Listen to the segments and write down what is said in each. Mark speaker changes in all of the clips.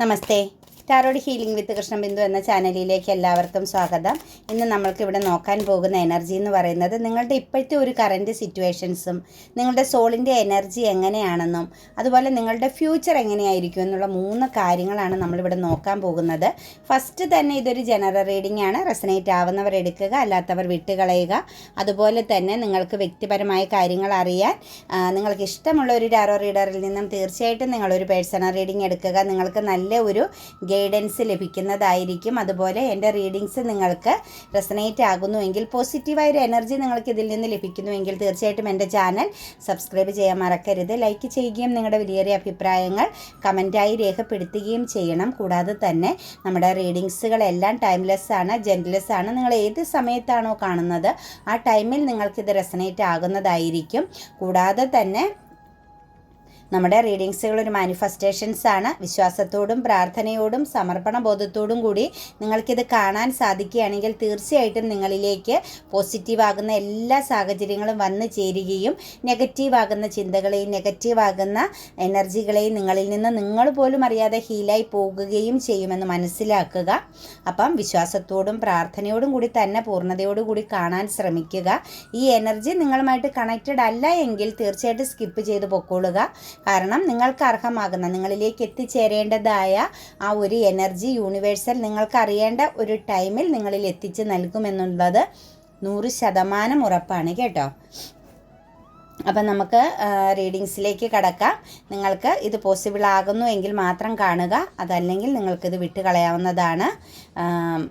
Speaker 1: Namaste. Tarot healing with Krishnabindu എന്ന ചാനലിലേക്ക് എല്ലാവർക്കും സ്വാഗതം. ഇന്ന് നമ്മൾക്ക് ഇവിടെ നോക്കാൻ പോകുന്ന എനർജി എന്ന് പറയുന്നത് നിങ്ങളുടെ ഇപ്പോഴത്തെ ഒരു കറന്റ് സിറ്റുവേഷൻസും നിങ്ങളുടെ സോളിന്റെ എനർജി എങ്ങനെയാണെന്നും അതുപോലെ നിങ്ങളുടെ ഫ്യൂച്ചർ എങ്ങനെയായിരിക്കും എന്നുള്ള മൂന്ന് കാര്യങ്ങളാണ് നമ്മളിവിടെ നോക്കാൻ പോകുന്നത്. ഫസ്റ്റ് തന്നെ ഇതൊരു ജനറൽ റീഡിംഗ് ആണ്. റെസനേറ്റ് ആവുന്നവർ എടുക്കുക അല്ലാത്തവർ വിട്ടുകളയുക. അതുപോലെ തന്നെ നിങ്ങൾക്ക് വ്യക്തിപരമായ കാര്യങ്ങൾ അറിയാൻ നിങ്ങൾക്ക് ഇഷ്ടമുള്ള ഒരു ടാരോ റീഡറിൽ നിന്നും തീർച്ചയായിട്ടും നിങ്ങളൊരു പേഴ്സണൽ റീഡിംഗ് എടുക്കുക. നിങ്ങൾക്ക് നല്ല ഒരു ഗൈഡൻസ് ലഭിക്കുന്നതായിരിക്കും. അതുപോലെ എന്റെ റീഡിങ്സ് നിങ്ങൾക്ക് റെസനേറ്റ് ആകുന്നുവെങ്കിൽ പോസിറ്റീവായ ഒരു എനർജി നിങ്ങൾക്ക് ഇതിൽ നിന്ന് ലഭിക്കുന്നുവെങ്കിൽ തീർച്ചയായിട്ടും എന്റെ ചാനൽ സബ്സ്ക്രൈബ് ചെയ്യാൻ മറക്കരുത്. ലൈക്ക് ചെയ്യുകയും നിങ്ങളുടെ വിലയേറിയ അഭിപ്രായങ്ങൾ കമന്റായി രേഖപ്പെടുത്തുകയും ചെയ്യണം. കൂടാതെ തന്നെ നമ്മുടെ റീഡിങ്സുകളെല്ലാം ടൈംലെസ് ആണ് ജെൻലെസ് ആണ് നിങ്ങൾ ഏത് സമയത്താണോ കാണുന്നത് ആ ടൈമിൽ നിങ്ങൾക്കിത് റെസനേറ്റ് ആകുന്നതായിരിക്കും. കൂടാതെ തന്നെ നമ്മുടെ റീഡിങ്സുകൾ ഒരു മാനിഫെസ്റ്റേഷൻസ് ആണ്. വിശ്വാസത്തോടും പ്രാർത്ഥനയോടും സമർപ്പണ ബോധത്തോടും കൂടി നിങ്ങൾക്കിത് കാണാൻ സാധിക്കുകയാണെങ്കിൽ തീർച്ചയായിട്ടും നിങ്ങളിലേക്ക് പോസിറ്റീവാകുന്ന എല്ലാ സാഹചര്യങ്ങളും വന്നു ചേരുകയും നെഗറ്റീവാകുന്ന ചിന്തകളെയും നെഗറ്റീവ് ആകുന്ന എനർജികളെയും നിങ്ങളിൽ നിന്ന് നിങ്ങൾ പോലും അറിയാതെ ഹീലായി പോകുകയും ചെയ്യുമെന്ന് മനസ്സിലാക്കുക. അപ്പം വിശ്വാസത്തോടും പ്രാർത്ഥനയോടും കൂടി തന്നെ പൂർണതയോടുകൂടി കാണാൻ ശ്രമിക്കുക. ഈ എനർജി നിങ്ങളുമായിട്ട് കണക്റ്റഡ് അല്ല എങ്കിൽ തീർച്ചയായിട്ടും സ്കിപ്പ് ചെയ്ത് പൊക്കോളുക. കാരണം നിങ്ങൾക്ക് അർഹമാകുന്ന നിങ്ങളിലേക്ക് എത്തിച്ചേരേണ്ടതായ ആ ഒരു എനർജി യൂണിവേഴ്സൽ നിങ്ങൾക്ക് അറിയേണ്ട ഒരു ടൈമിൽ നിങ്ങളിൽ എത്തിച്ച് നൽകുമെന്നുള്ളത് നൂറ് ശതമാനം ഉറപ്പാണ് കേട്ടോ. അപ്പം നമുക്ക് റീഡിങ്സിലേക്ക് കടക്കാം. നിങ്ങൾക്ക് ഇത് പോസിബിൾ ആകുന്നു എങ്കിൽ മാത്രം കാണുക. അതല്ലെങ്കിൽ നിങ്ങൾക്കിത് വിട്ട് കളയാവുന്നതാണ് ആം,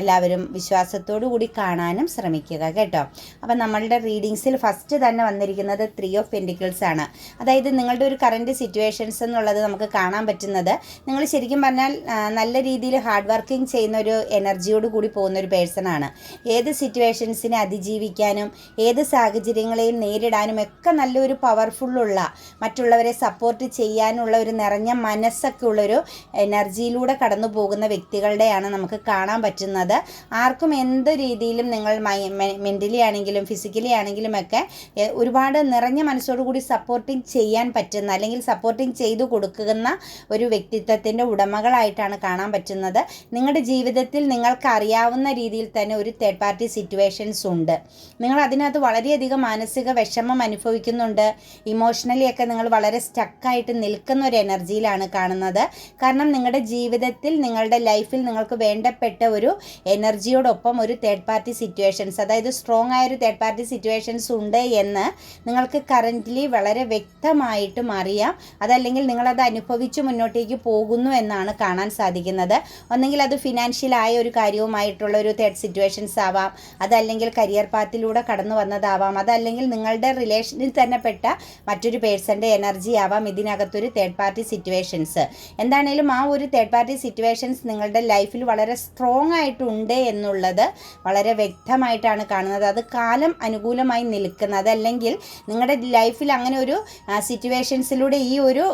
Speaker 1: എല്ലാവരും വിശ്വാസത്തോടു കൂടി കാണാനും ശ്രമിക്കുക കേട്ടോ. അപ്പം നമ്മളുടെ റീഡിങ്സിൽ ഫസ്റ്റ് തന്നെ വന്നിരിക്കുന്നത് ത്രീ ഓഫ് പെന്റിക്കിൾസ് ആണ്. അതായത് നിങ്ങളുടെ ഒരു കറന്റ് സിറ്റുവേഷൻസ് എന്നുള്ളത് നമുക്ക് കാണാൻ പറ്റുന്നത്. നിങ്ങൾ ശരിക്കും പറഞ്ഞാൽ നല്ല രീതിയിൽ ഹാർഡ് വർക്കിംഗ് ചെയ്യുന്ന ഒരു എനർജിയോട് കൂടി പോകുന്ന ഒരു പേഴ്സൺ ആണ്. ഏത് സിറ്റുവേഷൻസിനെ അതിജീവിക്കാനും ഏത് സാഹചര്യങ്ങളെയും നേരിടാനും ഒക്കെ നല്ലൊരു പവർഫുള്ളുള്ള മറ്റുള്ളവരെ സപ്പോർട്ട് ചെയ്യാനുള്ള ഒരു നിറഞ്ഞ മനസ്സൊക്കെ ഉള്ളൊരു എനർജിയിലൂടെ കടന്നു പോകുന്ന വ്യക്തികളുടെയാണ് നമുക്ക് കാണാൻ പറ്റുന്നത്. ആർക്കും എന്ത് രീതിയിലും നിങ്ങൾ മെന്റലി ആണെങ്കിലും ഫിസിക്കലി ആണെങ്കിലും ഒക്കെ ഒരുപാട് നിറഞ്ഞ മനസ്സോടുകൂടി സപ്പോർട്ടിങ് ചെയ്യാൻ പറ്റുന്ന അല്ലെങ്കിൽ സപ്പോർട്ടിങ് ചെയ്തു കൊടുക്കുന്ന ഒരു വ്യക്തിത്വത്തിന്റെ ഉടമകളായിട്ടാണ് കാണാൻ പറ്റുന്നത്. നിങ്ങളുടെ ജീവിതത്തിൽ നിങ്ങൾക്ക് അറിയാവുന്ന രീതിയിൽ തന്നെ ഒരു തേർഡ് പാർട്ടി സിറ്റുവേഷൻസ് ഉണ്ട്. നിങ്ങൾ അതിനകത്ത് വളരെയധികം മാനസിക വിഷമം അനുഭവിക്കുന്നുണ്ട്. ഇമോഷണലി ഒക്കെ നിങ്ങൾ വളരെ സ്റ്റക്കായിട്ട് നിൽക്കുന്ന ഒരു എനർജിയിലാണ് കാണുന്നത്. കാരണം നിങ്ങളുടെ ജീവിതത്തിൽ നിങ്ങളുടെ ലൈഫിൽ നിങ്ങൾക്ക് വേണ്ടപ്പെട്ട ഒരു എനർജിയോടൊപ്പം ഒരു തേർഡ് പാർട്ടി സിറ്റുവേഷൻസ് അതായത് സ്ട്രോങ് ആയ ഒരു തേർഡ് പാർട്ടി സിറ്റുവേഷൻസ് ഉണ്ട് എന്ന് നിങ്ങൾക്ക് കറന്റ്ലി വളരെ വ്യക്തമായിട്ടും അറിയാം. അതല്ലെങ്കിൽ നിങ്ങളത് അനുഭവിച്ച് മുന്നോട്ടേക്ക് പോകുന്നു എന്നാണ് കാണാൻ സാധിക്കുന്നത്. ഒന്നെങ്കിൽ അത് ഫിനാൻഷ്യലായ ഒരു കാര്യവുമായിട്ടുള്ള ഒരു തേർഡ് സിറ്റുവേഷൻസ് ആവാം. അതല്ലെങ്കിൽ കരിയർ പാത്തിലൂടെ കടന്നു വന്നതാവാം. അതല്ലെങ്കിൽ നിങ്ങളുടെ റിലേഷനിൽ തന്നെ പെട്ട മറ്റൊരു പേഴ്സന്റെ എനർജി ആവാം ഇതിനകത്തൊരു തേർഡ് പാർട്ടി സിറ്റുവേഷൻസ് എന്താണേലും ആ ഒരു തേർഡ് പാർട്ടി സിറ്റുവേഷൻസ് നിങ്ങളുടെ ലൈഫിൽ വളരെ സ്ട്രോങ് ആയിട്ടുണ്ട് എന്നുള്ളത് വളരെ വ്യക്തമായിട്ടാണ് കാണുന്നത്. അത് കാലം അനുകൂലമായി നിൽക്കുന്നത്. അല്ലെങ്കിൽ നിങ്ങളുടെ ലൈഫിൽ അങ്ങനെ ഒരു സിറ്റുവേഷൻസിലൂടെ ഈ ഒരു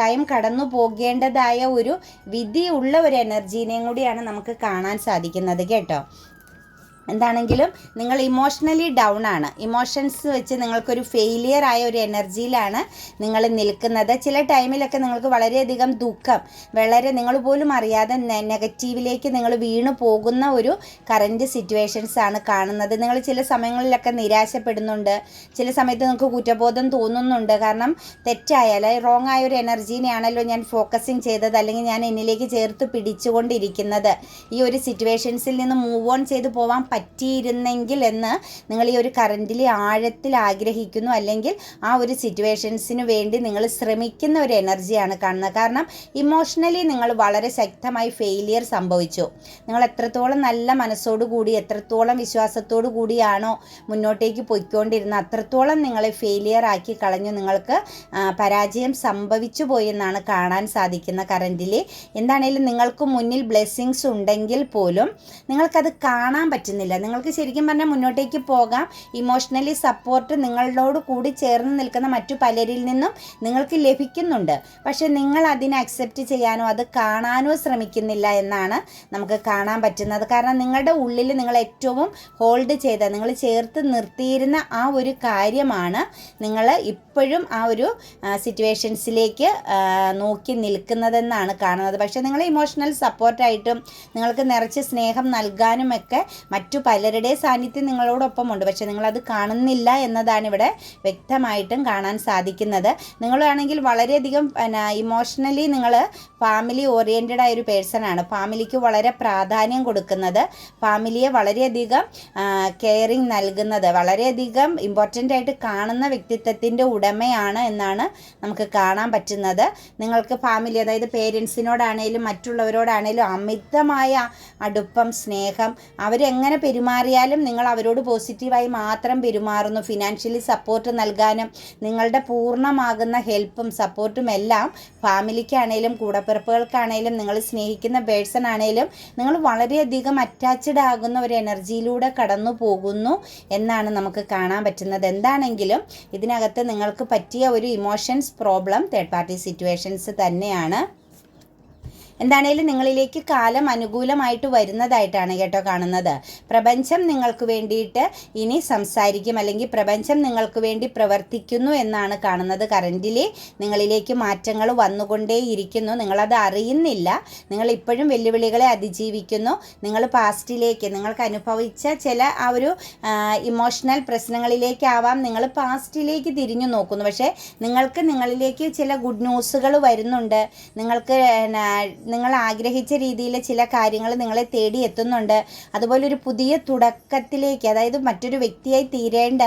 Speaker 1: ടൈം കടന്നു പോകേണ്ടതായ ഒരു വിധിയുള്ള ഒരു എനർജീനെയും കൂടിയാണ് നമുക്ക് കാണാൻ സാധിക്കുന്നത്. കേട്ടോ? എന്താണെങ്കിലും നിങ്ങൾ ഇമോഷണലി ഡൗൺ ആണ്. ഇമോഷൻസ് വെച്ച് നിങ്ങൾക്കൊരു ഫെയിലിയർ ആയ ഒരു എനർജിയിലാണ് നിങ്ങൾ നിൽക്കുന്നത്. ചില ടൈമിലൊക്കെ നിങ്ങൾക്ക് വളരെയധികം ദുഃഖം വളരെ നിങ്ങൾ പോലും അറിയാതെ നെഗറ്റീവിലേക്ക് നിങ്ങൾ വീണു പോകുന്ന ഒരു കറന്റ് സിറ്റുവേഷൻസ് ആണ് കാണുന്നത്. നിങ്ങൾ ചില സമയങ്ങളിലൊക്കെ നിരാശപ്പെടുന്നുണ്ട്. ചില സമയത്ത് നിങ്ങൾക്ക് കുറ്റബോധം തോന്നുന്നുണ്ട്. കാരണം തെറ്റായാൽ റോങ് ആയ ഒരു എനർജീനെയാണല്ലോ ഞാൻ ഫോക്കസിങ് ചെയ്തത്. അല്ലെങ്കിൽ ഞാൻ എന്നിലേക്ക് ചേർത്ത് പിടിച്ചുകൊണ്ടിരിക്കുന്നത്. ഈ ഒരു സിറ്റുവേഷൻസിൽ നിന്ന് മൂവ് ഓൺ ചെയ്ത് പോകാൻ പറ്റിയിരുന്നെങ്കിൽ എന്ന് നിങ്ങൾ ഈ ഒരു കറന്റിൽ ആഴത്തിൽ ആഗ്രഹിക്കുന്നു. അല്ലെങ്കിൽ ആ ഒരു സിറ്റുവേഷൻസിന് വേണ്ടി നിങ്ങൾ ശ്രമിക്കുന്ന ഒരു എനർജിയാണ് കാണുന്നത്. കാരണം ഇമോഷണലി നിങ്ങൾ വളരെ ശക്തമായി ഫെയിലിയർ സംഭവിച്ചു. നിങ്ങൾ എത്രത്തോളം നല്ല മനസ്സോടു കൂടി എത്രത്തോളം വിശ്വാസത്തോടു കൂടിയാണോ മുന്നോട്ടേക്ക് പോയിക്കൊണ്ടിരുന്നത് അത്രത്തോളം നിങ്ങളെ ഫെയിലിയർ ആക്കി കളഞ്ഞു. നിങ്ങൾക്ക് പരാജയം സംഭവിച്ചു പോയി എന്നാണ് കാണാൻ സാധിക്കുന്ന കറന്റിൽ എന്താണേലും നിങ്ങൾക്ക് മുന്നിൽ ബ്ലെസ്സിങ്സ് ഉണ്ടെങ്കിൽ പോലും നിങ്ങൾക്കത് കാണാൻ പറ്റുന്നില്ല. പറ്റുന്നില്ല നിങ്ങൾക്ക് ശരിക്കും പറഞ്ഞാൽ മുന്നോട്ടേക്ക് പോകാം. ഇമോഷണലി സപ്പോർട്ട് നിങ്ങളോട് കൂടി ചേർന്ന് നിൽക്കുന്ന മറ്റു പലരിൽ നിന്നും നിങ്ങൾക്ക് ലഭിക്കുന്നുണ്ട്. പക്ഷേ നിങ്ങൾ അതിനെ അക്സെപ്റ്റ് ചെയ്യാനോ അത് കാണാനോ ശ്രമിക്കുന്നില്ല എന്നാണ് നമുക്ക് കാണാൻ പറ്റുന്നത്. കാരണം നിങ്ങളുടെ ഉള്ളിൽ നിങ്ങൾ ഏറ്റവും ഹോൾഡ് ചെയ്ത നിങ്ങൾ ചേർത്ത് നിർത്തിയിരുന്ന ആ ഒരു കാര്യമാണ് നിങ്ങൾ ഇപ്പോഴും ആ ഒരു സിറ്റുവേഷൻസിലേക്ക് നോക്കി നിൽക്കുന്നതെന്നാണ് കാണുന്നത്. പക്ഷേ നിങ്ങൾ ഇമോഷണൽ സപ്പോർട്ടായിട്ടും നിങ്ങൾക്ക് നിറച്ച് സ്നേഹം നൽകാനുമൊക്കെ മറ്റു പലരുടെ സാന്നിധ്യം നിങ്ങളോടൊപ്പമുണ്ട്. പക്ഷേ നിങ്ങളത് കാണുന്നില്ല എന്നതാണ് ഇവിടെ വ്യക്തമായിട്ടും കാണാൻ സാധിക്കുന്നത്. നിങ്ങളാണെങ്കിൽ വളരെയധികം പിന്നെ ഇമോഷണലി നിങ്ങൾ ഫാമിലി ഓറിയന്റഡ് ആയ ഒരു പേഴ്സണാണ് ഫാമിലിക്ക് വളരെ പ്രാധാന്യം കൊടുക്കുന്നത് ഫാമിലിയെ വളരെയധികം കെയറിങ് നൽകുന്നത് വളരെയധികം ഇമ്പോർട്ടന്റ് ആയിട്ട് കാണുന്ന വ്യക്തിത്വത്തിന്റെ ഉടമയാണ് എന്നാണ് നമുക്ക് കാണാൻ പറ്റുന്നത്. നിങ്ങൾക്ക് ഫാമിലി അതായത് പേരൻസിനോടാണേലും മറ്റുള്ളവരോടാണേലും അമിതമായ അടുപ്പം സ്നേഹം അവരെങ്ങനെ പെരുമാറിയാലും നിങ്ങൾ അവരോട് പോസിറ്റീവായി മാത്രം പെരുമാറുന്നു. ഫിനാൻഷ്യലി സപ്പോർട്ട് നൽകാനും നിങ്ങളുടെ പൂർണമാകുന്ന ഹെൽപ്പും സപ്പോർട്ടും എല്ലാം ഫാമിലിക്കാണേലും കൂടപ്പിറപ്പുകൾക്കാണേലും നിങ്ങൾ സ്നേഹിക്കുന്ന പേഴ്സൺ ആണേലും നിങ്ങൾ വളരെയധികം അറ്റാച്ച്ഡ് ആകുന്ന ഒരു എനർജിയിലൂടെ കടന്നു പോകുന്നു എന്നാണ് നമുക്ക് കാണാൻ പറ്റുന്നത്. എന്താണെങ്കിലും ഇതിനകത്ത് നിങ്ങൾക്ക് പറ്റിയ ഒരു emotions problem third party situations തന്നെയാണ്. എന്താണേലും നിങ്ങളിലേക്ക് കാലം അനുകൂലമായിട്ട് വരുന്നതായിട്ടാണ് കേട്ടോ കാണുന്നത്. പ്രപഞ്ചം നിങ്ങൾക്ക് വേണ്ടിയിട്ട് ഇനി സംസാരിക്കും അല്ലെങ്കിൽ പ്രപഞ്ചം നിങ്ങൾക്ക് വേണ്ടി പ്രവർത്തിക്കുന്നു എന്നാണ് കാണുന്നത്. കറന്റിലി നിങ്ങളിലേക്ക് മാറ്റങ്ങൾ വന്നുകൊണ്ടേയിരിക്കുന്നു. നിങ്ങളത് അറിയുന്നില്ല. നിങ്ങൾ ഇപ്പോഴും വെല്ലുവിളികളെ അതിജീവിക്കുന്നു. നിങ്ങൾ പാസ്റ്റിലേക്ക് നിങ്ങൾക്ക് അനുഭവിച്ച ചില ആ ഒരു ഇമോഷണൽ പ്രശ്നങ്ങളിലേക്കാവാം നിങ്ങൾ പാസ്റ്റിലേക്ക് തിരിഞ്ഞു നോക്കുന്നു. പക്ഷേ നിങ്ങൾക്ക് നിങ്ങളിലേക്ക് ചില ഗുഡ് ന്യൂസുകൾ വരുന്നുണ്ട്. നിങ്ങൾക്ക് നിങ്ങൾ ആഗ്രഹിച്ച രീതിയിൽ ചില കാര്യങ്ങൾ നിങ്ങളെ തേടി എത്തുന്നുണ്ട്. അതുപോലെ ഒരു പുതിയ തുടക്കത്തിലേക്ക് അതായത് മറ്റൊരു വ്യക്തിയായി തീരേണ്ട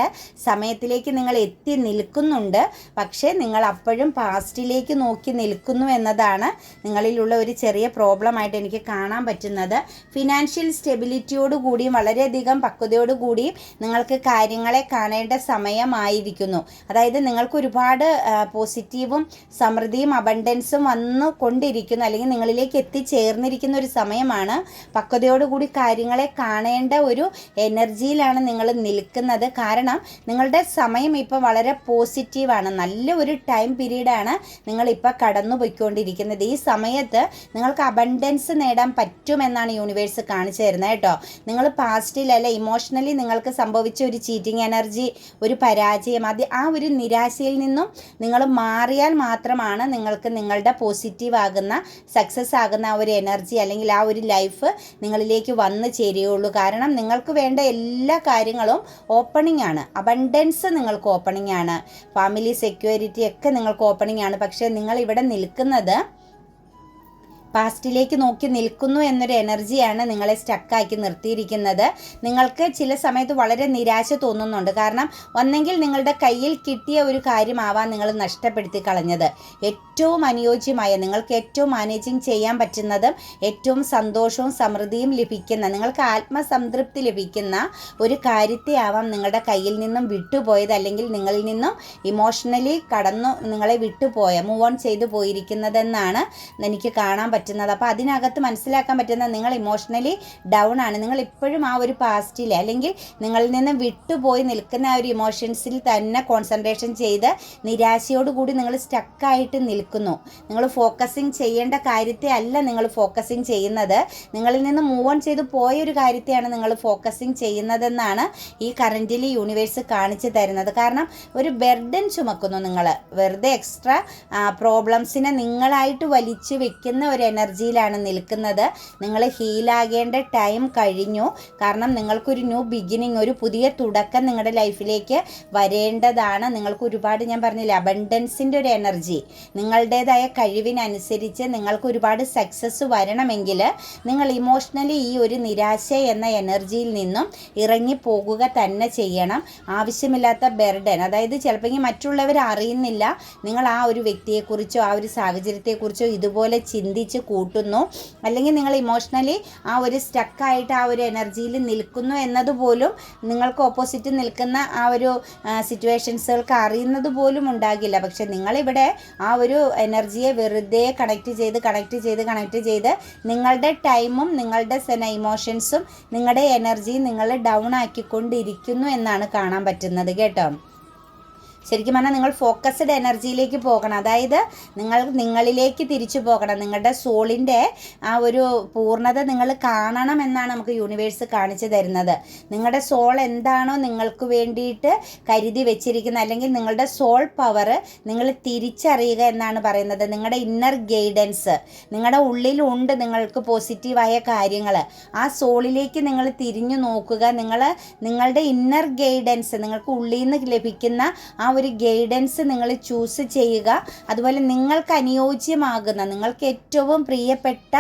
Speaker 1: സമയത്തിലേക്ക് നിങ്ങൾ എത്തി നിൽക്കുന്നുണ്ട്. പക്ഷേ നിങ്ങൾ അപ്പോഴും പാസ്റ്റിലേക്ക് നോക്കി നിൽക്കുന്നു എന്നതാണ് നിങ്ങളിലുള്ള ഒരു ചെറിയ പ്രോബ്ലമായിട്ട് എനിക്ക് കാണാൻ പറ്റുന്നത്. ഫിനാൻഷ്യൽ സ്റ്റെബിലിറ്റിയോട് കൂടിയും വളരെയധികം പക്വതയോട് കൂടിയും നിങ്ങൾക്ക് കാര്യങ്ങളെ കാണേണ്ട സമയമായിരിക്കുന്നു. അതായത് നിങ്ങൾക്ക് ഒരുപാട് പോസിറ്റീവും സമൃദ്ധിയും അബണ്ടൻസും വന്നു കൊണ്ടിരിക്കുന്നു അല്ലെങ്കിൽ നിങ്ങൾ നിങ്ങളിലേക്ക് എത്തിച്ചേർന്നിരിക്കുന്ന ഒരു സമയമാണ്. പക്വതയോടുകൂടി കാര്യങ്ങളെ കാണേണ്ട ഒരു എനർജിയിലാണ് നിങ്ങൾ നിൽക്കുന്നത്. കാരണം നിങ്ങളുടെ സമയം ഇപ്പോൾ വളരെ പോസിറ്റീവാണ്. നല്ല ഒരു ടൈം പീരീഡാണ് നിങ്ങളിപ്പോൾ കടന്നു പോയിക്കൊണ്ടിരിക്കുന്നത് ഈ സമയത്ത് നിങ്ങൾക്ക് അബണ്ടൻസ് നേടാൻ പറ്റുമെന്നാണ് യൂണിവേഴ്സ് കാണിച്ചു തരുന്നത് കേട്ടോ. നിങ്ങൾ പാസ്റ്റിൽ അല്ല ഇമോഷണലി നിങ്ങൾക്ക് സംഭവിച്ച ഒരു ചീറ്റിംഗ് എനർജി ഒരു പരാജയം അത് ആ ഒരു നിരാശയിൽ നിന്നും നിങ്ങൾ മാറിയാൽ മാത്രമാണ് നിങ്ങൾക്ക് നിങ്ങളുടെ പോസിറ്റീവ് ആകുന്ന സക്സസ് സക്സസ് ആകുന്ന ആ ഒരു എനർജി അല്ലെങ്കിൽ ആ ഒരു ലൈഫ് നിങ്ങളിലേക്ക് വന്നു ചേരുകയുള്ളൂ. കാരണം നിങ്ങൾക്ക് വേണ്ട എല്ലാ കാര്യങ്ങളും ഓപ്പണിംഗ് ആണ്. അബണ്ടൻസ് നിങ്ങൾക്ക് ഓപ്പണിംഗ് ആണ്. ഫാമിലി സെക്യൂരിറ്റി ഒക്കെ നിങ്ങൾക്ക് ഓപ്പണിംഗ് ആണ്. പക്ഷേ നിങ്ങൾ ഇവിടെ നിൽക്കുന്നത് പാസ്റ്റിലേക്ക് നോക്കി നിൽക്കുന്നു എന്നൊരു എനർജിയാണ് നിങ്ങളെ സ്റ്റക്കാക്കി നിർത്തിയിരിക്കുന്നത്. നിങ്ങൾക്ക് ചില സമയത്ത് വളരെ നിരാശ തോന്നുന്നുണ്ട്. കാരണം ഒന്നെങ്കിൽ നിങ്ങളുടെ കയ്യിൽ കിട്ടിയ ഒരു കാര്യമാവാൻ നിങ്ങൾ നഷ്ടപ്പെടുത്തി കളഞ്ഞത്. ഏറ്റവും അനുയോജ്യമായ നിങ്ങൾക്ക് ഏറ്റവും മാനേജിങ് ചെയ്യാൻ പറ്റുന്നതും ഏറ്റവും സന്തോഷവും സമൃദ്ധിയും ലഭിക്കുന്ന നിങ്ങൾക്ക് ആത്മസംതൃപ്തി ലഭിക്കുന്ന ഒരു കാര്യത്തെ ആവാം നിങ്ങളുടെ കയ്യിൽ നിന്നും വിട്ടുപോയത് അല്ലെങ്കിൽ നിങ്ങളിൽ നിന്നും ഇമോഷണലി കടന്നു നിങ്ങളെ വിട്ടുപോയ മൂവ് ഓൺ ചെയ്തു പോയിരിക്കുന്നതെന്നാണ് എനിക്ക് കാണാൻ പറ്റുന്നത്. അപ്പോൾ അതിനകത്ത് മനസ്സിലാക്കാൻ പറ്റുന്നത് നിങ്ങൾ ഇമോഷണലി ഡൗൺ ആണ്. നിങ്ങൾ ഇപ്പോഴും ആ ഒരു പാസ്റ്റിൽ അല്ലെങ്കിൽ നിങ്ങളിൽ നിന്ന് വിട്ടുപോയി നിൽക്കുന്ന ആ ഒരു ഇമോഷൻസിൽ തന്നെ കോൺസെൻട്രേഷൻ ചെയ്ത് നിരാശയോടുകൂടി നിങ്ങൾ സ്റ്റക്കായിട്ട് നിൽക്കുന്നു. നിങ്ങൾ ഫോക്കസിങ് ചെയ്യേണ്ട കാര്യത്തെ അല്ല നിങ്ങൾ ഫോക്കസിങ് ചെയ്യുന്നത്. നിങ്ങളിൽ നിന്ന് മൂവ് ഓൺ ചെയ്ത് പോയ ഒരു കാര്യത്തെയാണ് നിങ്ങൾ ഫോക്കസിങ് ചെയ്യുന്നതെന്നാണ് ഈ കറന്റിലി യൂണിവേഴ്സ് കാണിച്ചു തരുന്നത്. കാരണം ഒരു ബെർഡൻ ചുമക്കുന്നു നിങ്ങൾ. വെറുതെ എക്സ്ട്രാ പ്രോബ്ലംസിനെ നിങ്ങളായിട്ട് വലിച്ചു വെക്കുന്ന ഒരു എനർജിയിലാണ് നിൽക്കുന്നത്. നിങ്ങൾ ഹീലാകേണ്ട ടൈം കഴിഞ്ഞു. കാരണം നിങ്ങൾക്കൊരു ന്യൂ ബിഗിനിങ് ഒരു പുതിയ തുടക്കം നിങ്ങളുടെ ലൈഫിലേക്ക് വരേണ്ടതാണ്. നിങ്ങൾക്ക് ഒരുപാട് ഞാൻ പറഞ്ഞില്ല അബണ്ടൻസിന്റെ ഒരു എനർജി നിങ്ങളുടേതായ കഴിവിനനുസരിച്ച് നിങ്ങൾക്ക് ഒരുപാട് സക്സസ് വരണമെങ്കിൽ നിങ്ങൾ ഇമോഷണലി ഈ ഒരു നിരാശ എന്ന എനർജിയിൽ നിന്നും ഇറങ്ങി പോകുക തന്നെ ചെയ്യണം. ആവശ്യമില്ലാത്ത ബെർഡൻ അതായത് ചിലപ്പോൾ മറ്റുള്ളവർ അറിയുന്നില്ല. നിങ്ങൾ ആ ഒരു വ്യക്തിയെക്കുറിച്ചോ ആ ഒരു സാഹചര്യത്തെക്കുറിച്ചോ ഇതുപോലെ ചിന്തിച്ച് കൂട്ടുന്നു. അല്ലെങ്കിൽ നിങ്ങൾ ഇമോഷണലി ആ ഒരു സ്റ്റക്കായിട്ട് ആ ഒരു എനർജിയിൽ നിൽക്കുന്നു എന്നതുപോലും നിങ്ങൾക്ക് ഓപ്പോസിറ്റ് നിൽക്കുന്ന ആ ഒരു സിറ്റുവേഷൻസുകൾക്ക് അറിയുന്നത് പോലും ഉണ്ടാകില്ല. പക്ഷെ നിങ്ങളിവിടെ ആ ഒരു എനർജിയെ വെറുതെ കണക്ട് ചെയ്ത് കണക്ട് ചെയ്ത് കണക്ട് ചെയ്ത് നിങ്ങളുടെ ടൈമും നിങ്ങളുടെ സെന ഇമോഷൻസും നിങ്ങളുടെ എനർജിയും നിങ്ങൾ ഡൗൺ ആക്കിക്കൊണ്ടിരിക്കുന്നു എന്നാണ് കാണാൻ പറ്റുന്നത്. കേട്ടോ? ശരിക്കും പറഞ്ഞാൽ നിങ്ങൾ ഫോക്കസ്ഡ് എനർജിയിലേക്ക് പോകണം. അതായത് നിങ്ങൾ നിങ്ങളിലേക്ക് തിരിച്ചു പോകണം. നിങ്ങളുടെ സോളിന്റെ ആ ഒരു പൂർണത നിങ്ങൾ കാണണം എന്നാണ് നമുക്ക് യൂണിവേഴ്സ് കാണിച്ചു തരുന്നത്. നിങ്ങളുടെ സോൾ എന്താണോ നിങ്ങൾക്ക് വേണ്ടിയിട്ട് കരുതി വെച്ചിരിക്കുന്നത്. അല്ലെങ്കിൽ നിങ്ങളുടെ സോൾ പവർ നിങ്ങൾ തിരിച്ചറിയുക എന്നാണ് പറയുന്നത്. നിങ്ങളുടെ ഇന്നർ ഗൈഡൻസ് നിങ്ങളുടെ ഉള്ളിലുണ്ട് നിങ്ങൾക്ക് പോസിറ്റീവായ കാര്യങ്ങൾ. ആ സോളിലേക്ക് നിങ്ങൾ തിരിഞ്ഞു നോക്കുക. നിങ്ങൾ നിങ്ങളുടെ ഇന്നർ ഗൈഡൻസ് നിങ്ങൾക്ക് ഉള്ളിൽ നിന്ന് ലഭിക്കുന്ന ആ ഒരു ഗൈഡൻസ് നിങ്ങൾ ചൂസ് ചെയ്യുക. അതുപോലെ നിങ്ങൾക്ക് അനുയോജ്യമാകുന്ന നിങ്ങൾക്ക് ഏറ്റവും പ്രിയപ്പെട്ട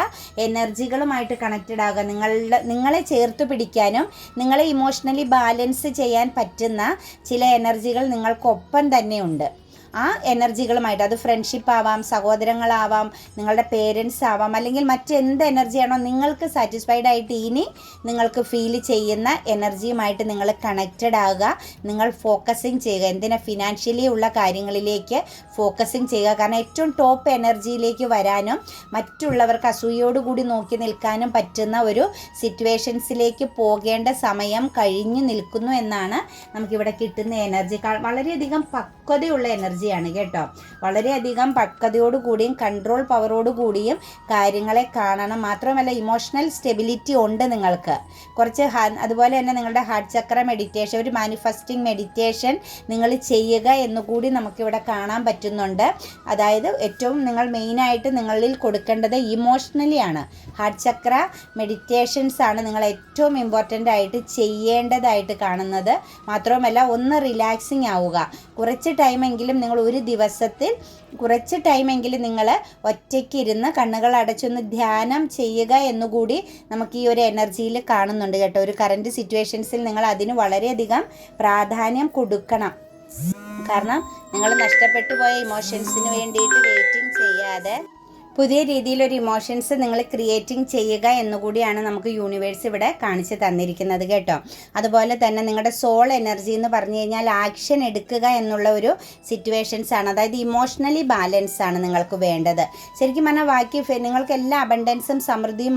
Speaker 1: എനർജികളുമായിട്ട് കണക്റ്റഡ് ആകുക. നിങ്ങളുടെ നിങ്ങളെ ചേർത്ത് പിടിക്കാനും നിങ്ങളെ ഇമോഷണലി ബാലൻസ് ചെയ്യാൻ പറ്റുന്ന ചില എനർജികൾ നിങ്ങൾക്കൊപ്പം തന്നെയുണ്ട് ആ എനർജികളുമായിട്ട്. അത് ഫ്രണ്ട്ഷിപ്പ് ആവാം സഹോദരങ്ങളാവാം നിങ്ങളുടെ പേരൻസ് ആവാം അല്ലെങ്കിൽ മറ്റെന്ത് എനർജിയാണോ നിങ്ങൾക്ക് സാറ്റിസ്ഫൈഡ് ആയിട്ട് ഇനി നിങ്ങൾക്ക് ഫീൽ ചെയ്യുന്ന എനർജിയുമായിട്ട് നിങ്ങൾ കണക്റ്റഡ് ആവുക. നിങ്ങൾ ഫോക്കസിങ് ചെയ്യുക. എന്തിനാ? ഫിനാൻഷ്യലി ഉള്ള കാര്യങ്ങളിലേക്ക് ഫോക്കസിങ് ചെയ്യുക. കാരണം ഏറ്റവും ടോപ്പ് എനർജിയിലേക്ക് വരാനും മറ്റുള്ളവർക്ക് അസൂയോടുകൂടി നോക്കി നിൽക്കാനും പറ്റുന്ന ഒരു സിറ്റുവേഷൻസിലേക്ക് പോകേണ്ട സമയം കഴിഞ്ഞു നിൽക്കുന്നു എന്നാണ് നമുക്കിവിടെ കിട്ടുന്ന എനർജി വളരെയധികം പക്വതയുള്ള എനർജി എനർജിയാണ് കേട്ടോ. വളരെയധികം പക്വതയോടുകൂടിയും കൺട്രോൾ പവറോടുകൂടിയും കാര്യങ്ങളെ കാണണം. മാത്രമല്ല ഇമോഷണൽ സ്റ്റെബിലിറ്റി ഉണ്ട് നിങ്ങൾക്ക്. കുറച്ച് അതുപോലെ തന്നെ നിങ്ങളുടെ ഹാർട്ട് ചക്ര മെഡിറ്റേഷൻ ഒരു മാനിഫെസ്റ്റിംഗ് മെഡിറ്റേഷൻ നിങ്ങൾ ചെയ്യുക എന്നുകൂടി നമുക്കിവിടെ കാണാൻ പറ്റുന്നുണ്ട്. അതായത് ഏറ്റവും നിങ്ങൾ മെയിനായിട്ട് നിങ്ങളിൽ കൊടുക്കേണ്ടത് ഇമോഷണലി ആണ്. ഹാർട്ട് ചക്ര മെഡിറ്റേഷൻസ് ആണ് നിങ്ങൾ ഏറ്റവും ഇമ്പോർട്ടന്റ് ആയിട്ട് ചെയ്യേണ്ടതായിട്ട് കാണുന്നത്. മാത്രവുമല്ല ഒന്ന് റിലാക്സിങ് ആവുക. കുറച്ച് ടൈമെങ്കിലും നിങ്ങൾ ഒരു ദിവസത്തിൽ കുറച്ച് ടൈമെങ്കിലും നിങ്ങൾ ഒറ്റയ്ക്കിരുന്ന് കണ്ണുകൾ അടച്ചൊന്ന് ധ്യാനം ചെയ്യുക എന്നുകൂടി നമുക്ക് ഈ ഒരു എനർജിയിൽ കാണുന്നുണ്ട് കേട്ടോ. ഒരു കറന്റ് സിറ്റുവേഷൻസിൽ നിങ്ങൾ അതിന് വളരെയധികം പ്രാധാന്യം കൊടുക്കണം. കാരണം നിങ്ങൾ നഷ്ടപ്പെട്ടു പോയ ഇമോഷൻസിന് വേണ്ടിയിട്ട് വെയിറ്റിംഗ് ചെയ്യാതെ പുതിയ രീതിയിലൊരു ഇമോഷൻസ് നിങ്ങൾ ക്രിയേറ്റിംഗ് ചെയ്യുക എന്നുകൂടിയാണ് നമുക്ക് യൂണിവേഴ്സ് ഇവിടെ കാണിച്ചു തന്നിരിക്കുന്നത് കേട്ടോ. അതുപോലെ തന്നെ നിങ്ങളുടെ സോൾ എനർജി എന്ന് പറഞ്ഞു കഴിഞ്ഞാൽ ആക്ഷൻ എടുക്കുക എന്നുള്ള ഒരു സിറ്റുവേഷൻസ് ആണ്. അതായത് ഇമോഷണലി ബാലൻസ് ആണ് നിങ്ങൾക്ക് വേണ്ടത്. ശരിക്കും പറഞ്ഞാൽ ബാക്കി നിങ്ങൾക്ക് എല്ലാ അബണ്ടൻസും സമൃദ്ധിയും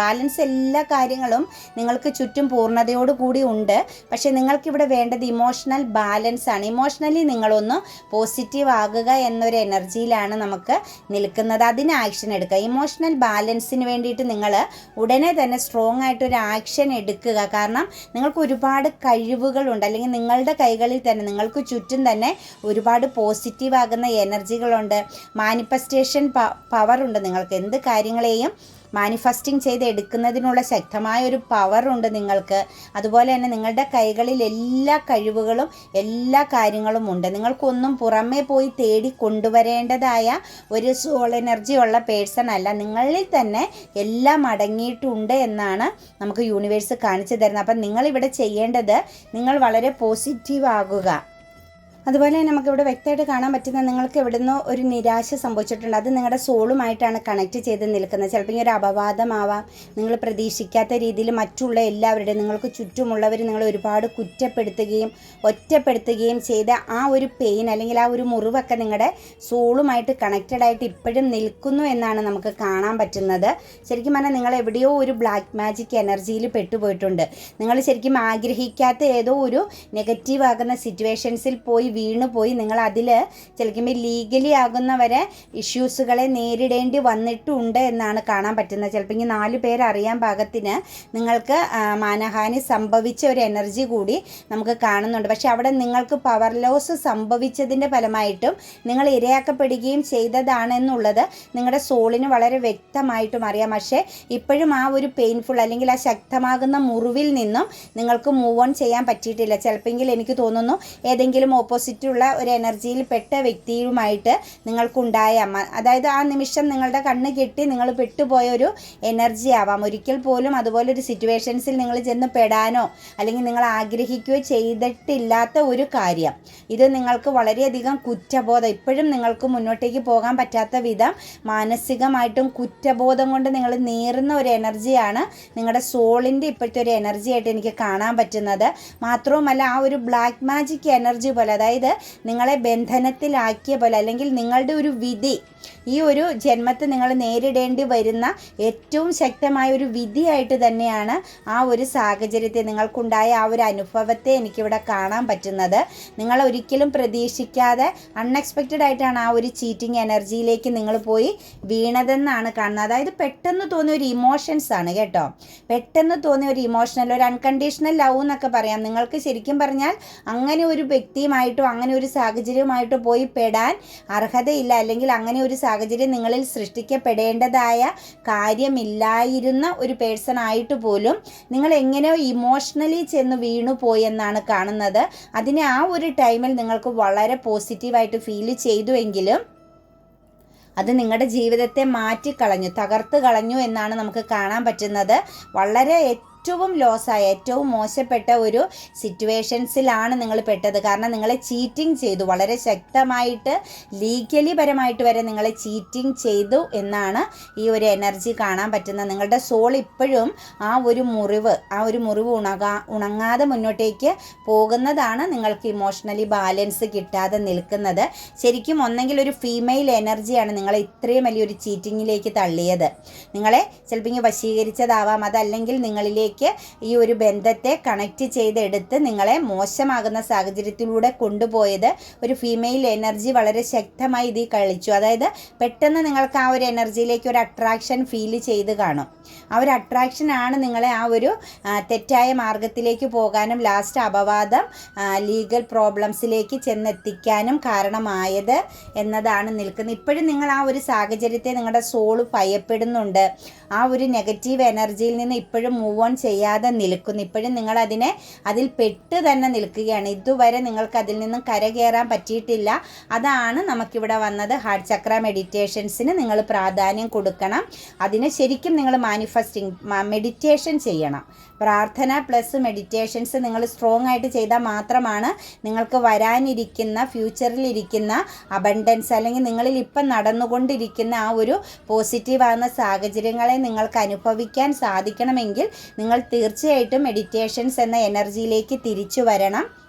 Speaker 1: ബാലൻസ് എല്ലാ കാര്യങ്ങളും നിങ്ങൾക്ക് ചുറ്റും പൂർണതയോടുകൂടി ഉണ്ട്. പക്ഷേ നിങ്ങൾക്കിവിടെ വേണ്ടത് ഇമോഷണൽ ബാലൻസ് ആണ്. ഇമോഷണലി നിങ്ങളൊന്ന് പോസിറ്റീവ് ആകുക എന്നൊരു എനർജിയിലാണ് നമുക്ക് നിൽക്കുന്നത്. അതിന് ആക്ഷൻ എടുക്കുക. ഇമോഷണൽ ബാലൻസിന് വേണ്ടിയിട്ട് നിങ്ങൾ ഉടനെ തന്നെ സ്ട്രോങ് ആയിട്ട് ഒരു ആക്ഷൻ എടുക്കുക. കാരണം നിങ്ങൾക്ക് ഒരുപാട് കഴിവുകളുണ്ട്. അല്ലെങ്കിൽ നിങ്ങളുടെ കൈകളിൽ തന്നെ നിങ്ങൾക്ക് ചുറ്റും തന്നെ ഒരുപാട് പോസിറ്റീവ് ആകുന്ന എനർജികളുണ്ട് മാനിഫെസ്റ്റേഷൻ പവർ ഉണ്ട് നിങ്ങൾക്ക്. എന്ത് കാര്യങ്ങളെയും മാനിഫെസ്റ്റിംഗ് ചെയ്ത് എടുക്കുന്നതിനുള്ള ശക്തമായ ഒരു പവറുണ്ട് നിങ്ങൾക്ക്. അതുപോലെ തന്നെ നിങ്ങളുടെ കൈകളിൽ എല്ലാ കഴിവുകളും എല്ലാ കാര്യങ്ങളും ഉണ്ട്. നിങ്ങൾക്കൊന്നും പുറമേ പോയി തേടി കൊണ്ടുവരേണ്ടതായ ഒരു സോൾ എനർജി ഉള്ള പേഴ്സൺ അല്ല. നിങ്ങളിൽ തന്നെ എല്ലാം അടങ്ങിയിട്ടുണ്ട് എന്നാണ് നമുക്ക് യൂണിവേഴ്സ് കാണിച്ചു തരുന്നത്. അപ്പം നിങ്ങളിവിടെ ചെയ്യേണ്ടത് നിങ്ങൾ വളരെ പോസിറ്റീവ് ആകുക. അതുപോലെ തന്നെ നമുക്കിവിടെ വ്യക്തമായിട്ട് കാണാൻ പറ്റുന്ന നിങ്ങൾക്ക് ഇവിടുന്ന് ഒരു നിരാശ സംഭവിച്ചിട്ടുണ്ട്. അത് നിങ്ങളുടെ സോളുമായിട്ടാണ് കണക്ട് ചെയ്ത് നിൽക്കുന്നത്. ചിലപ്പോൾ ഒരു അപവാദമാവാം. നിങ്ങൾ പ്രതീക്ഷിക്കാത്ത രീതിയിൽ മറ്റുള്ള എല്ലാവരുടെയും നിങ്ങൾക്ക് ചുറ്റുമുള്ളവർ നിങ്ങളെ ഒരുപാട് കുറ്റപ്പെടുത്തുകയും ഒറ്റപ്പെടുത്തുകയും ചെയ്ത ആ ഒരു പെയിൻ അല്ലെങ്കിൽ ആ ഒരു മുറിവൊക്കെ നിങ്ങളുടെ സോളുമായിട്ട് കണക്റ്റഡ് ആയിട്ട് ഇപ്പോഴും നിൽക്കുന്നു എന്നാണ് നമുക്ക് കാണാൻ പറ്റുന്നത്. ശരിക്കും പറഞ്ഞാൽ നിങ്ങൾ എവിടെയോ ഒരു ബ്ലാക്ക് മാജിക് എനർജിയിൽ പെട്ടുപോയിട്ടുണ്ട്. നിങ്ങൾ ശരിക്കും ആഗ്രഹിക്കാത്ത ഏതോ ഒരു നെഗറ്റീവ് ആകുന്ന സിറ്റുവേഷൻസിൽ പോയി വീണു പോയി നിങ്ങൾ അതിൽ ചിലക്കുമ്പോൾ ലീഗലി ആകുന്നവരെ ഇഷ്യൂസുകളെ നേരിടേണ്ടി വന്നിട്ടുണ്ട് എന്നാണ് കാണാൻ പറ്റുന്നത്. ചിലപ്പോൾ ഇനി നാല് പേരറിയാൻ പാകത്തിന് നിങ്ങൾക്ക് മാനഹാനി സംഭവിച്ച ഒരു എനർജി കൂടി നമുക്ക് കാണുന്നുണ്ട്. പക്ഷെ അവിടെ നിങ്ങൾക്ക് പവർ ലോസ് സംഭവിച്ചതിന്റെ ഫലമായിട്ടും നിങ്ങൾ ഇരയാക്കപ്പെടുകയും ചെയ്തതാണെന്നുള്ളത് നിങ്ങളുടെ സോളിന് വളരെ വ്യക്തമായിട്ടും അറിയാം. പക്ഷേ ഇപ്പോഴും ആ ഒരു പെയിൻഫുൾ അല്ലെങ്കിൽ ആ ശക്തമാകുന്ന മുറിവിൽ നിന്നും നിങ്ങൾക്ക് മൂവ് ഓൺ ചെയ്യാൻ പറ്റിയിട്ടില്ല. ചിലപ്പോൾ എനിക്ക് തോന്നുന്നു ഏതെങ്കിലും ഓപ്പോസിറ്റ് ഓപ്പോസിറ്റുള്ള ഒരു എനർജിയിൽ പെട്ട വ്യക്തിയുമായിട്ട് നിങ്ങൾക്കുണ്ടായ അതായത് ആ നിമിഷം നിങ്ങളുടെ കണ്ണ് കെട്ടി നിങ്ങൾ പെട്ടുപോയ ഒരു എനർജി ആവാം. ഒരിക്കൽ പോലും അതുപോലെ ഒരു സിറ്റുവേഷൻസിൽ നിങ്ങൾ ചെന്ന് പെടാനോ അല്ലെങ്കിൽ നിങ്ങൾ ആഗ്രഹിക്കുകയോ ചെയ്തിട്ടില്ലാത്ത ഒരു കാര്യം. ഇത് നിങ്ങൾക്ക് വളരെയധികം കുറ്റബോധം ഇപ്പോഴും നിങ്ങൾക്ക് മുന്നോട്ടേക്ക് പോകാൻ പറ്റാത്ത വിധം മാനസികമായിട്ടും കുറ്റബോധം കൊണ്ട് നിങ്ങൾ നേറുന്ന ഒരു എനർജിയാണ് നിങ്ങളുടെ സോളിന്റെ ഇപ്പോഴത്തെ ഒരു എനർജി ആയിട്ട് എനിക്ക് കാണാൻ പറ്റുന്നത്. മാത്രവുമല്ല ആ ഒരു ബ്ലാക്ക് മാജിക് എനർജി പോലെ അതായത് അതായത് നിങ്ങളെ ബന്ധനത്തിലാക്കിയ പോലെ അല്ലെങ്കിൽ നിങ്ങളുടെ ഒരു വിധി ഈ ഒരു ജന്മത്തെ നിങ്ങൾ നേരിടേണ്ടി വരുന്ന ഏറ്റവും ശക്തമായ ഒരു വിധിയായിട്ട് തന്നെയാണ് ആ ഒരു സാഹചര്യത്തെ നിങ്ങൾക്കുണ്ടായ ആ ഒരു അനുഭവത്തെ എനിക്കിവിടെ കാണാൻ പറ്റുന്നത്. നിങ്ങൾ ഒരിക്കലും പ്രതീക്ഷിക്കാതെ അൺഎക്സ്പെക്റ്റഡ് ആയിട്ടാണ് ആ ഒരു ചീറ്റിംഗ് എനർജിയിലേക്ക് നിങ്ങൾ പോയി വീണതെന്നാണ് കാണുന്നത്. അതായത് പെട്ടെന്ന് തോന്നിയ ഒരു ഇമോഷൻസ് ആണ് കേട്ടോ. പെട്ടെന്ന് തോന്നിയ ഒരു ഇമോഷണൽ ഒരു അൺകണ്ടീഷണൽ ലവ് എന്നൊക്കെ പറയാം. നിങ്ങൾക്ക് ശരിക്കും പറഞ്ഞാൽ അങ്ങനെ ഒരു വ്യക്തിയുമായിട്ടോ അങ്ങനെ ഒരു സാഹചര്യമായിട്ട് പോയി പെടാൻ അർഹതയില്ല. അല്ലെങ്കിൽ അങ്ങനെ ഒരു സാഹചര്യം നിങ്ങളിൽ സൃഷ്ടിക്കപ്പെടേണ്ടതായ കാര്യമില്ലായിരുന്ന ഒരു പേഴ്സൺ ആയിട്ട് പോലും നിങ്ങൾ എങ്ങനെയോ ഇമോഷണലി ചെന്ന് വീണു പോയെന്നാണ് കാണുന്നത്. അതിനെ ആ ഒരു ടൈമിൽ നിങ്ങൾക്ക് വളരെ പോസിറ്റീവായിട്ട് ഫീൽ ചെയ്തുവെങ്കിലും അത് നിങ്ങളുടെ ജീവിതത്തെ മാറ്റിക്കളഞ്ഞു തകർത്ത് കളഞ്ഞു എന്നാണ് നമുക്ക് കാണാൻ പറ്റുന്നത്. വളരെ ഏറ്റവും ലോസായ ഏറ്റവും മോശപ്പെട്ട ഒരു സിറ്റുവേഷൻസിലാണ് നിങ്ങൾ പെട്ടത്. കാരണം നിങ്ങളെ ചീറ്റിംഗ് ചെയ്തു. വളരെ ശക്തമായിട്ട് ലീഗലി പരമായിട്ട് വരെ നിങ്ങളെ ചീറ്റിംഗ് ചെയ്തു എന്നാണ് ഈ ഒരു എനർജി കാണാൻ പറ്റുന്നത്. നിങ്ങളുടെ സോൾ ഇപ്പോഴും ആ ഒരു മുറിവ് ആ ഒരു മുറിവ് ഉണകാ ഉണങ്ങാതെ മുന്നോട്ടേക്ക് പോകുന്നതാണ് നിങ്ങൾക്ക് ഇമോഷണലി ബാലൻസ് കിട്ടാതെ നിൽക്കുന്നത്. ശരിക്കും ഒന്നെങ്കിൽ ഒരു ഫീമെയിൽ എനർജിയാണ് നിങ്ങളെ ഇത്രയും വലിയൊരു ചീറ്റിങ്ങിലേക്ക് തള്ളിയത്. നിങ്ങളെ ചിലപ്പോൾ വശീകരിച്ചതാവാം. അതല്ലെങ്കിൽ നിങ്ങളിലേക്ക് ഈ ഒരു ബന്ധത്തെ കണക്റ്റ് ചെയ്തെടുത്ത് നിങ്ങളെ മോശമാകുന്ന സാഹചര്യത്തിലൂടെ കൊണ്ടുപോയത് ഒരു ഫീമെയിൽ എനർജി വളരെ ശക്തമായി ഇതിൽ കളിച്ചു. അതായത് പെട്ടെന്ന് നിങ്ങൾക്ക് ആ ഒരു എനർജിയിലേക്ക് ഒരു അട്രാക്ഷൻ ഫീൽ ചെയ്ത് കാണും. ആ ഒരു അട്രാക്ഷൻ ആണ് നിങ്ങളെ ആ ഒരു തെറ്റായ മാർഗത്തിലേക്ക് പോകാനും ലാസ്റ്റ് അപവാദം ലീഗൽ പ്രോബ്ലംസിലേക്ക് ചെന്നെത്തിക്കാനും കാരണമായത് എന്നതാണ് നിൽക്കുന്നത്. ഇപ്പോഴും നിങ്ങൾ ആ ഒരു സാഹചര്യത്തെ നിങ്ങളുടെ സോൾ ഭയപ്പെടുന്നുണ്ട്. ആ ഒരു നെഗറ്റീവ് എനർജിയിൽ നിന്ന് ഇപ്പോഴും മൂവ് ഓൺ ചെയ്യാതെ നിൽക്കുന്നു. ഇപ്പോഴും നിങ്ങൾ അതിനെ അതിൽ പെട്ട് തന്നെ നിൽക്കുകയാണ്. ഇതുവരെ നിങ്ങൾക്ക് അതിൽ നിന്നും കരകയറാൻ പറ്റിയിട്ടില്ല. അതാണ് നമുക്കിവിടെ വന്നത്. ഹാർട്ട് ചക്ര മെഡിറ്റേഷൻസിന് നിങ്ങൾ പ്രാധാന്യം കൊടുക്കണം. അതിന് ശരിക്കും നിങ്ങൾ മാനിഫെസ്റ്റിംഗ് മെഡിറ്റേഷൻ ചെയ്യണം. പ്രാർത്ഥന പ്ലസ് മെഡിറ്റേഷൻസ് നിങ്ങൾ സ്ട്രോങ് ആയിട്ട് ചെയ്താൽ മാത്രമാണ് നിങ്ങൾക്ക് വരാനിരിക്കുന്ന ഫ്യൂച്ചറിലിരിക്കുന്ന അബണ്ടൻസ് അല്ലെങ്കിൽ നിങ്ങളിൽ ഇപ്പം നടന്നുകൊണ്ടിരിക്കുന്ന ആ ഒരു പോസിറ്റീവ് ആകുന്ന സാഹചര്യങ്ങളെ നിങ്ങൾക്ക് അനുഭവിക്കാൻ സാധിക്കണമെങ്കിൽ നിങ്ങൾ തീർച്ചയായിട്ടും മെഡിറ്റേഷൻസ് എന്ന എനർജിയിലേക്ക് തിരിച്ചു വരണം.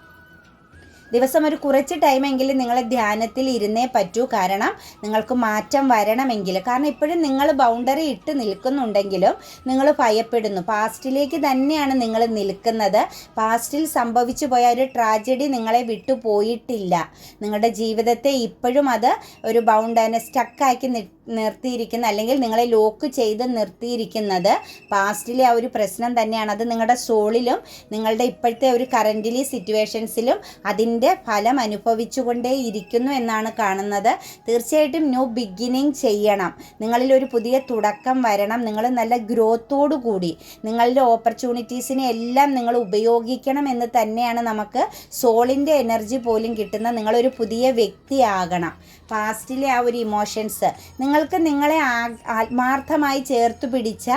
Speaker 1: ദിവസം ഒരു കുറച്ച് ടൈമെങ്കിലും നിങ്ങൾ ധ്യാനത്തിൽ ഇരുന്നേ പറ്റൂ. കാരണം നിങ്ങൾക്ക് മാറ്റം വരണമെങ്കിൽ. കാരണം ഇപ്പോഴും നിങ്ങൾ ബൗണ്ടറി ഇട്ട് നിൽക്കുന്നുണ്ടെങ്കിലും നിങ്ങൾ ഭയപ്പെടുന്നു. പാസ്റ്റിലേക്ക് തന്നെയാണ് നിങ്ങൾ നിൽക്കുന്നത്. പാസ്റ്റിൽ സംഭവിച്ചു പോയ ഒരു ട്രാജഡി നിങ്ങളെ വിട്ടുപോയിട്ടില്ല നിങ്ങളുടെ ജീവിതത്തെ ഇപ്പോഴും അത് ഒരു ബൗണ്ടറിനെ സ്റ്റക്കാക്കി നിർത്തിയിരിക്കുന്ന. അല്ലെങ്കിൽ നിങ്ങളെ ലോക്ക് ചെയ്ത് നിർത്തിയിരിക്കുന്നത് പാസ്റ്റിലെ ആ ഒരു പ്രശ്നം തന്നെയാണ്. അത് നിങ്ങളുടെ സോളിലും നിങ്ങളുടെ ഇപ്പോഴത്തെ ഒരു കറന്റിലി സിറ്റുവേഷൻസിലും അതിന്റെ ഫലം അനുഭവിച്ചുകൊണ്ടേയിരിക്കുന്നു എന്നാണ് കാണുന്നത്. തീർച്ചയായിട്ടും ന്യൂ ബിഗിനിങ് ചെയ്യണം. നിങ്ങളിൽ ഒരു പുതിയ തുടക്കം വരണം. നിങ്ങൾ നല്ല ഗ്രോത്തോടു കൂടി. നിങ്ങളുടെ ഓപ്പർച്യൂണിറ്റീസിനെ എല്ലാം നിങ്ങൾ ഉപയോഗിക്കണം എന്ന് തന്നെയാണ് നമുക്ക് സോളിന്റെ എനർജി പോലും കിട്ടുന്ന നിങ്ങളൊരു പുതിയ വ്യക്തിയാകണം. പാസ്റ്റിലെ ആ ഒരു ഇമോഷൻസ് നിങ്ങൾക്ക് നിങ്ങളെ ആത്മാർത്ഥമായി ചേർത്ത് പിടിച്ച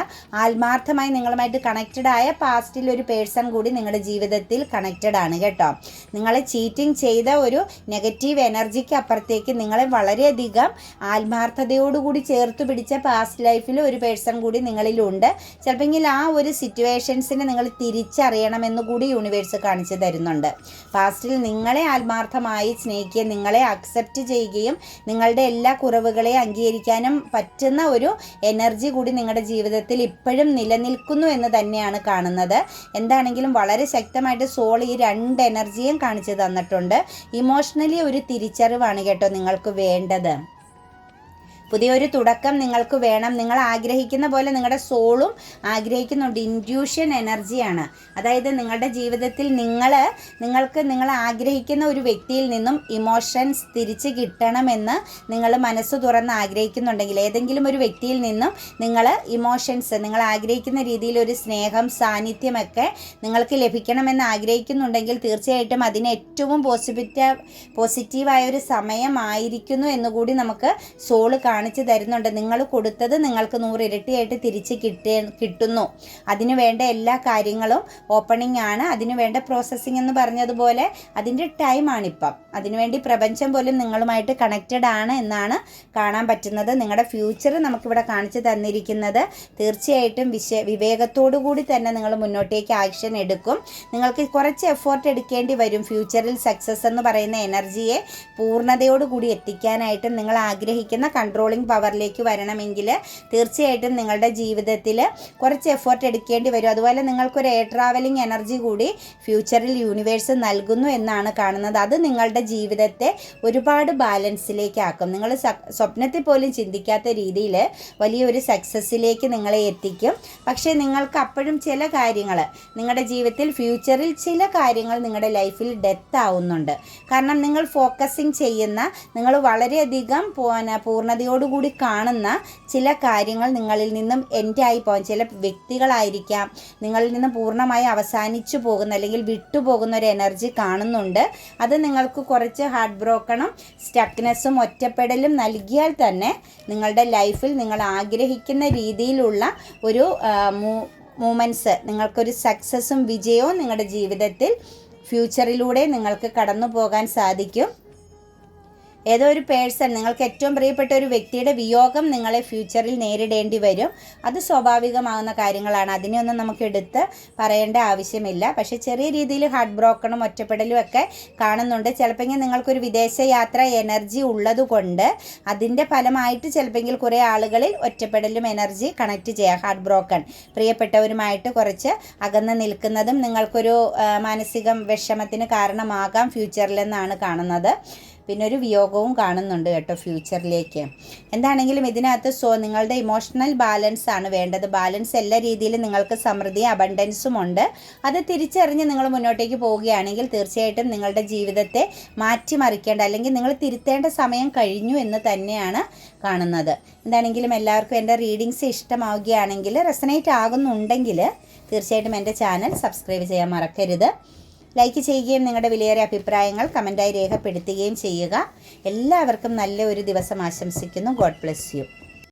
Speaker 1: ആത്മാർത്ഥമായി നിങ്ങളുമായിട്ട് കണക്റ്റഡ് ആയ പാസ്റ്റിൽ ഒരു പേഴ്സൺ കൂടി നിങ്ങളുടെ ജീവിതത്തിൽ കണക്റ്റഡ് ആണ് കേട്ടോ. നിങ്ങളെ ചീറ്റിംഗ് ചെയ്ത ഒരു നെഗറ്റീവ് എനർജിക്ക് അപ്പുറത്തേക്ക് നിങ്ങളെ വളരെയധികം ആത്മാർത്ഥതയോടുകൂടി ചേർത്ത് പിടിച്ച പാസ്റ്റ് ലൈഫിൽ ഒരു പേഴ്സൺ കൂടി നിങ്ങളിലുണ്ട്. ചിലപ്പോൾ ആ ഒരു സിറ്റുവേഷൻസിനെ നിങ്ങൾ തിരിച്ചറിയണമെന്ന് കൂടി യൂണിവേഴ്സ് കാണിച്ചു തരുന്നുണ്ട്. പാസ്റ്റിൽ നിങ്ങളെ ആത്മാർത്ഥമായി സ്നേഹിക്കുകയും നിങ്ങളെ അക്സെപ്റ്റ് ചെയ്യുകയും നിങ്ങളുടെ എല്ലാ കുറവുകളെ അംഗീകരിക്കാനും പറ്റുന്ന ഒരു എനർജി കൂടി നിങ്ങളുടെ ജീവിതത്തിൽ ഇപ്പോഴും നിലനിൽക്കുന്നു എന്ന് തന്നെയാണ് കാണുന്നത്. എന്താണെങ്കിലും വളരെ ശക്തമായിട്ട് സോൾ ഈ രണ്ട് എനർജിയും കാണിച്ചു തന്നിട്ടുണ്ട്. ഇമോഷണലി ഒരു തിരിച്ചറിവാണ് കേട്ടോ നിങ്ങൾക്ക് വേണ്ടത്. പുതിയൊരു തുടക്കം നിങ്ങൾക്ക് വേണം. നിങ്ങൾ ആഗ്രഹിക്കുന്ന പോലെ നിങ്ങളുടെ സോളും ആഗ്രഹിക്കുന്നുണ്ട്. ഇൻഡ്യൂഷൻ എനർജിയാണ്. അതായത് നിങ്ങളുടെ ജീവിതത്തിൽ നിങ്ങൾ നിങ്ങൾക്ക് നിങ്ങൾ ആഗ്രഹിക്കുന്ന ഒരു വ്യക്തിയിൽ നിന്നും ഇമോഷൻസ് തിരിച്ച് കിട്ടണമെന്ന് നിങ്ങൾ മനസ്സ് തുറന്ന് ആഗ്രഹിക്കുന്നുണ്ടെങ്കിൽ ഏതെങ്കിലും ഒരു വ്യക്തിയിൽ നിന്നും നിങ്ങൾ ഇമോഷൻസ് നിങ്ങൾ ആഗ്രഹിക്കുന്ന രീതിയിൽ ഒരു സ്നേഹം സാന്നിധ്യമൊക്കെ നിങ്ങൾക്ക് ലഭിക്കണമെന്ന് ആഗ്രഹിക്കുന്നുണ്ടെങ്കിൽ തീർച്ചയായിട്ടും അതിന് ഏറ്റവും പോസിറ്റീവ് പോസിറ്റീവായ ഒരു സമയമായിരിക്കുന്നു എന്നുകൂടി നമുക്ക് സോൾ കാണിച്ചു തരുന്നുണ്ട്. നിങ്ങൾ കൊടുത്തത് നിങ്ങൾക്ക് നൂറ് ഇരട്ടിയായിട്ട് തിരിച്ച് കിട്ടേ കിട്ടുന്നു. അതിനു വേണ്ട എല്ലാ കാര്യങ്ങളും ഓപ്പണിംഗ് ആണ്. അതിനു വേണ്ട പ്രോസസ്സിംഗ് എന്ന് പറഞ്ഞതുപോലെ അതിന്റെ ടൈമാണിപ്പം അതിനുവേണ്ടി പ്രപഞ്ചം പോലും നിങ്ങളുമായിട്ട് കണക്റ്റഡ് ആണ് എന്നാണ് കാണാൻ പറ്റുന്നത്. നിങ്ങളുടെ ഫ്യൂച്ചർ നമുക്കിവിടെ കാണിച്ചു തന്നിരിക്കുന്നത് തീർച്ചയായിട്ടും വിശ വിവേകത്തോടു കൂടി തന്നെ നിങ്ങൾ മുന്നോട്ടേക്ക് ആക്ഷൻ എടുക്കും. നിങ്ങൾക്ക് കുറച്ച് എഫേർട്ട് എടുക്കേണ്ടി വരും ഫ്യൂച്ചറിൽ സക്സസ് എന്ന് പറയുന്ന എനർജിയെ പൂർണതയോടുകൂടി എത്തിക്കാനായിട്ടും നിങ്ങൾ ആഗ്രഹിക്കുന്ന കൺട്രോളിംഗ് പവറിലേക്ക് വരണമെങ്കിൽ തീർച്ചയായിട്ടും നിങ്ങളുടെ ജീവിതത്തിൽ കുറച്ച് എഫേർട്ട് എടുക്കേണ്ടി വരും. അതുപോലെ നിങ്ങൾക്കൊരു എയർ ട്രാവലിംഗ് എനർജി കൂടി ഫ്യൂച്ചറിൽ യൂണിവേഴ്സ് നൽകുന്നു എന്നാണ് കാണുന്നത്. അത് നിങ്ങളുടെ ജീവിതത്തെ ഒരുപാട് ബാലൻസിലേക്ക് ആക്കും നിങ്ങൾ സ്വപ്നത്തിൽ പോലും ചിന്തിക്കാത്ത രീതിയിൽ വലിയൊരു സക്സസ്സിലേക്ക് നിങ്ങളെ എത്തിക്കും. പക്ഷേ നിങ്ങൾക്ക് അപ്പോഴും ചില കാര്യങ്ങൾ നിങ്ങളുടെ ജീവിതത്തിൽ ഫ്യൂച്ചറിൽ ചില കാര്യങ്ങൾ നിങ്ങളുടെ ലൈഫിൽ ഡെത്ത് ആവുന്നുണ്ട്. കാരണം നിങ്ങൾ ഫോക്കസിങ് ചെയ്യുന്ന നിങ്ങൾ വളരെയധികം പിന്നെ പൂർണതയോടുകൂടി കാണുന്ന ചില കാര്യങ്ങൾ നിങ്ങളിൽ നിന്നും എൻഡായി പോകാൻ ചില വ്യക്തികളായിരിക്കാം. നിങ്ങളിൽ നിന്ന് പൂർണമായി അവസാനിച്ചു പോകുന്ന അല്ലെങ്കിൽ വിട്ടുപോകുന്ന ഒരു എനർജി കാണുന്നുണ്ട്. അത് നിങ്ങൾക്ക് കുറച്ച് ഹാർട്ട് ബ്രോക്കണും സ്റ്റക്നെസ്സും ഒറ്റപ്പെടലും നൽകിയാൽ തന്നെ നിങ്ങളുടെ ലൈഫിൽ നിങ്ങൾ ആഗ്രഹിക്കുന്ന രീതിയിലുള്ള ഒരു മൂമെന്റ്സ് നിങ്ങൾക്കൊരു സക്സസ്സും വിജയവും നിങ്ങളുടെ ജീവിതത്തിൽ ഫ്യൂച്ചറിലൂടെ നിങ്ങൾക്ക് കടന്നു പോകാൻ സാധിക്കും. ഏതോ ഒരു പേഴ്സൺ നിങ്ങൾക്ക് ഏറ്റവും പ്രിയപ്പെട്ട ഒരു വ്യക്തിയുടെ വിയോഗം നിങ്ങളെ ഫ്യൂച്ചറിൽ നേരിടേണ്ടി വരും. അത് സ്വാഭാവികമാകുന്ന കാര്യങ്ങളാണ്. അതിനെയൊന്നും നമുക്ക് എടുത്ത് പറയേണ്ട ആവശ്യമില്ല. പക്ഷേ ചെറിയ രീതിയിൽ ഹാർട്ട് ബ്രോക്കണും ഒറ്റപ്പെടലും ഒക്കെ കാണുന്നുണ്ട്. ചിലപ്പോൾ നിങ്ങൾക്കൊരു വിദേശ യാത്ര എനർജി ഉള്ളതുകൊണ്ട് അതിന്റെ ഫലമായിട്ട് ചിലപ്പോൾ കുറേ ആളുകളിൽ ഒറ്റപ്പെടലും എനർജി കണക്ട് ചെയ്യാം. ഹാർട്ട് ബ്രോക്കൺ പ്രിയപ്പെട്ടവരുമായിട്ട് കുറച്ച് അകന്ന് നിൽക്കുന്നതും നിങ്ങൾക്കൊരു മാനസികം വിഷമത്തിന് കാരണമാകാം ഫ്യൂച്ചറിലെന്നാണ് കാണുന്നത്. പിന്നെ ഒരു വിയോഗവും കാണുന്നുണ്ട് കേട്ടോ ഫ്യൂച്ചറിലേക്ക്. എന്താണെങ്കിലും ഇതിനകത്ത് സോ നിങ്ങളുടെ ഇമോഷണൽ ബാലൻസ് ആണ് വേണ്ടത്. ബാലൻസ് എല്ലാ രീതിയിലും നിങ്ങൾക്ക് സമൃദ്ധി അബണ്ടൻസും ഉണ്ട്. അത് തിരിച്ചറിഞ്ഞ് നിങ്ങൾ മുന്നോട്ടേക്ക് പോവുകയാണെങ്കിൽ തീർച്ചയായിട്ടും നിങ്ങളുടെ ജീവിതത്തെ മാറ്റിമറിക്കേണ്ട അല്ലെങ്കിൽ നിങ്ങൾ തിരുത്തേണ്ട സമയം കഴിഞ്ഞു എന്ന് തന്നെയാണ് കാണുന്നത്. എന്താണെങ്കിലും എല്ലാവർക്കും എന്റെ റീഡിങ്സ് ഇഷ്ടമാവുകയാണെങ്കിൽ റെസനേറ്റ് ആകുന്നുണ്ടെങ്കിൽ തീർച്ചയായിട്ടും എന്റെ ചാനൽ സബ്സ്ക്രൈബ് ചെയ്യാൻ മറക്കരുത്. ലൈക്ക് ചെയ്യുകയും നിങ്ങളുടെ വിലയേറെ അഭിപ്രായങ്ങൾ കമന്റായി രേഖപ്പെടുത്തുകയും ചെയ്യുക. എല്ലാവർക്കും നല്ല ഒരു ദിവസം ആശംസിക്കുന്നു. God bless you